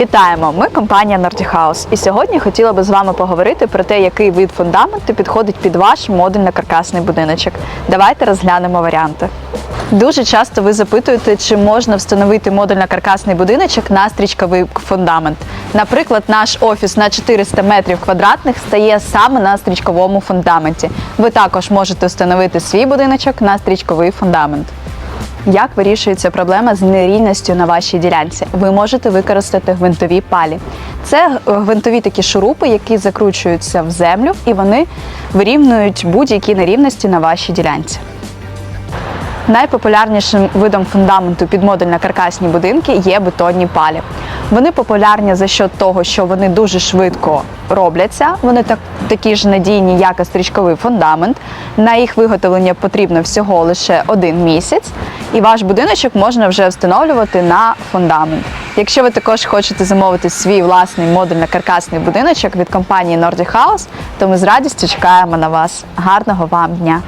Вітаємо! Ми компанія Nordic House. І сьогодні хотіла би з вами поговорити про те, який вид фундаменту підходить під ваш модульно-каркасний будиночок. Давайте розглянемо варіанти. Дуже часто ви запитуєте, чи можна встановити модульно-каркасний будиночок на стрічковий фундамент. Наприклад, наш офіс на 400 метрів квадратних стає саме на стрічковому фундаменті. Ви також можете встановити свій будиночок на стрічковий фундамент. Як вирішується проблема з нерівністю на вашій ділянці? Ви можете використати гвинтові палі. Це е, гвинтові такі шурупи, які закручуються в землю, і вони вирівнюють будь-які нерівності на вашій ділянці. Найпопулярнішим видом фундаменту під модульно-каркасні будинки є бетонні палі. Вони популярні за счет того, що вони дуже швидко робляться. Вони так, такі ж надійні, як і стрічковий фундамент. На їх виготовлення потрібно всього лише один місяць, і ваш будиночок можна вже встановлювати на фундамент. Якщо ви також хочете замовити свій власний модульно-каркасний будиночок від компанії Nordic House, то ми з радістю чекаємо на вас. Гарного вам дня!